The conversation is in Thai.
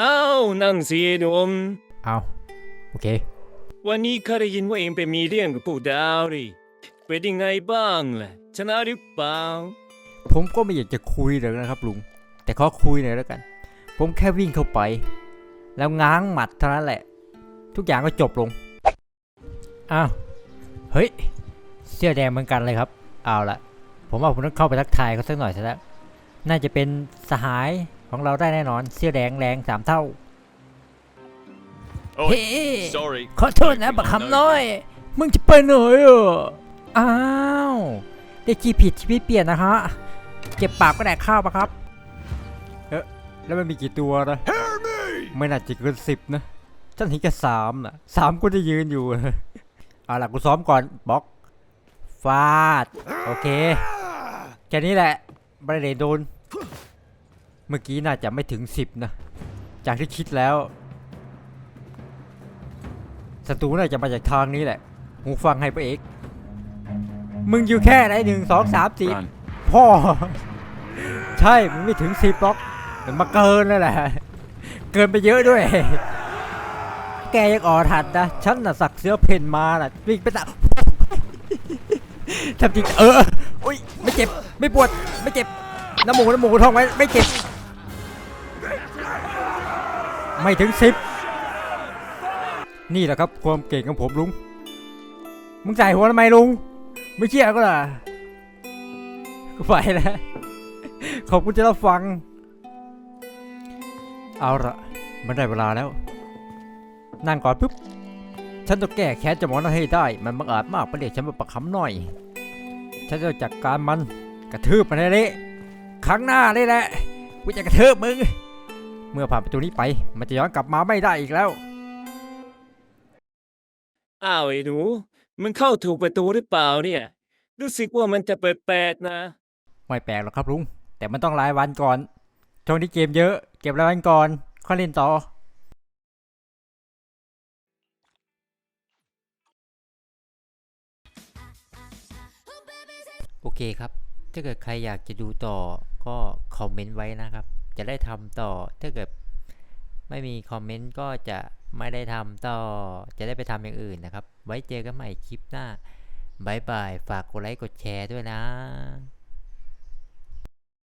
อ้าวนั่งสิไอ้หนุ่มเอาโอเค วันนี้ข้าได้ยินว่าเองไปมีเรื่องกับพวกดาวดิเป็นยังไงบ้างล่ะชนะหรือเปล่า ผมก็ไม่อยากจะคุยเลยนะครับลุง แต่ขอคุยหน่อยแล้วกัน ผมแค่วิ่งเข้าไป แล้วง้างหมัดเท่านั้นแหละ ทุกอย่างก็จบลง อ้าว เฮ้ย เสื้อแดงเหมือนกันเลยครับ เอาละผมว่าผมต้องเข้าไปทักทายเขาสักหน่อยซะแล้ว น่าจะเป็นสหาย ของเราได้แน่นอนเสื้อแดงแรงสามเท่า Oh, เฮ้ sorry. ขอโทษนะบักคำน้อย มึงจะไปไหนอะอ้าวได้ชีผิดชีวิตเปลี่ยนนะฮะ เก็บปากก็แดกข้าวปะครับ เอ๊ะแล้วมันมีกี่ตัวนะ ไม่น่าจะเกินสิบนะฉันเห็นแค่สามนะสามก็จะยืนอยู่ เอาล่ะกูซ้อมก่อนบล็อก ฟาด โอเค แค่นี้แหละไม่ได้โดน เมื่อกี้น่าจะไม่ถึงสิบนะ จากที่คิดแล้วศัตรูน่าจะมาจากทางนี้แหละ หูฟังให้พระเอกมึงอยู่แค่ไหนหนึ่งสองสามสี่ Run. พ่อ ใช่ มึงไม่ถึงสิบหรอกมันมาเกินแล้วแหละ เกินไปเยอะด้วย แกยังอ่อนหัดนะ ฉันน่ะสักเสื้อเพนมาน่ะวิ่งไปตะทำจริง เออ อุ้ย ไม่เจ็บ ไม่ปวด ไม่เจ็บน้ำหมูน้ำหมูท่องไว้ ไม่เจ็บ ไม่ถึงสิบนี่แหละครับความเก่งของผมลุง มึงใส่หัวทำไมลุง ไม่เชื่อก็ล่ะก็ไปแล้วขอบคุณที่รับฟัง เอาละมันได้เวลาแล้ว นั่งก่อนปุ๊บ ฉันต้องแก้แค้นจาหมอนั่นให้ได้ มันบังอาจมากประเดี๋ยวฉันมาประคำหน่อย ฉันจะจัดการมัน กระทืบมันให้เละครั้งหน้าเลยแหละ กูจะกระทืบมึง มื่อผ่านประตูนี้ไป มันจะย้อนกลับมาไม่ได้อีกแล้ว อ้าวไอ้หนูมึงเข้าถูกประตูหรือเปล่าเนี่ย รู้สึกว่ามันจะแปลกๆนะ ไม่แปลกหรอกครับลุง แต่มันต้องรายวันก่อนช่วงนี้เกมเยอะ เก็บรายวันก่อนค่อยเล่นต่อ โอเคครับ ถ้าเกิดใครอยากจะดูต่อก็คอมเมนต์ไว้นะครับ จะได้ทำต่อ ถ้าเกิดไม่มีคอมเมนต์ก็จะไม่ได้ทำต่อ จะได้ไปทำอย่างอื่นนะครับ ไว้เจอกันใหม่คลิปหน้าบายบาย ฝากกดไลค์กดแชร์ด้วยนะ